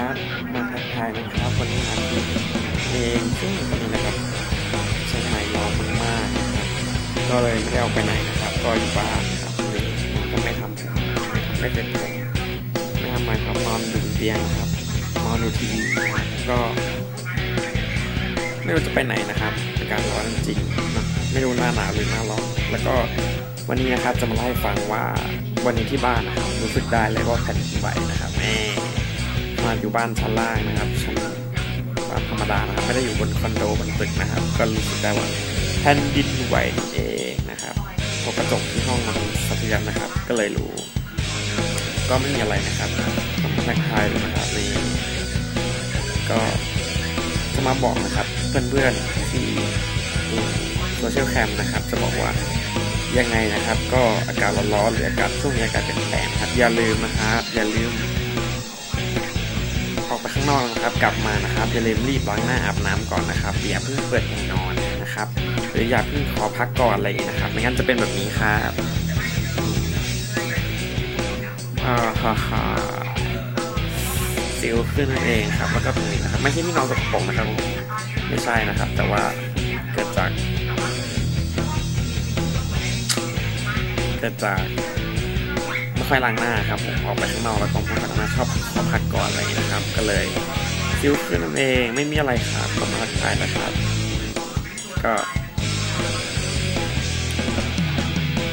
ถ่ายนะครับวันนี้อัดคลิปเองซึ่งวันนี้นะครับเชียงใหม่ร้อนมากๆนะครับก็เลยไม่ได้ออกไปไหนนะครับก็อยู่บ้านครับนี่ก็ไม่ทำผมไม่เป็นผมไม่ทำอะไรครับนอนอยู่บนเตียงครับนอนดูทีวีนะครับก็ ไม่รู้จะไปไหนนะครับอากาศร้อนจริงนะไม่รู้หน้าหนาวหรือหน้าร้อนแล้วก็วันนี้นะครับจะมาเล่าให้ฟังว่าวันนี้ที่บ้านนะครับรู้สึกได้เลยว่าแผ่นดินไหวนะครับแมมา อยู่บ้านชั้นล่างนะครับชั้นบ้านธรรมดานะครับไม่ได้อยู่บนคอนโดบนตึกนะครับ ก็รู้สึกได้ว่าแผ่นดินไหวเองนะครับพอกระจกที่ห้องมันสะเทือนนะครับ ก็เลยรู้ ก็ไม่มีอะไรนะครับผมทักทายเลยนะครับนี่ก็จะมาบอกนะครับ เพื่อนๆที่โซเชียลแคมนะครับ จะบอกว่ายังไงนะครับ ก็อากาศร้อนๆหรืออากาศช่วงนี้อากาศเปลี่ยนแปลงครับอย่าลืมนะครับอย่าลืม นอกนะครับกลับมานะครับอย่าลืมรีบล้างหน้าอาบน้ำก่อนนะครับอย่าเพิ่งเปิดแอร์นอนนะครับหรืออย่าเพิ่งขอพักก่อนอะไรอย่างนี้นะครับไม่งั้นจะเป็นแบบนี้ครับอ่าฮ่าฮ่าสิวขึ้นนั่นเองครับแล้วก็ตรงนี้นะครับไม่ใช่ที่นอนสกปรกนะครับไม่ใช่นะครับ แต่ว่าเกิดจากเกิดจาก ค่อยล้างหน้าครับผมออกไปข้างนอกแล้วของพวกล้างหน้าชอบขอพักก่อนอะไรอย่างนี้นะครับ ก็เลยสิวขึ้นนั่นเองไม่มีอะไรครับก็มาทักทายนะครับ ก็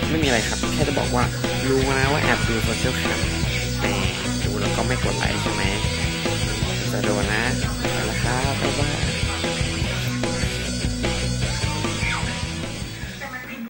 ไม่มีอะไรครับ แค่จะบอกว่ารู้นะว่าแอบดูโซเชียลแคมแต่ดูแล้วก็ไม่กดไลค์ใช่ไหมจะโดนนะ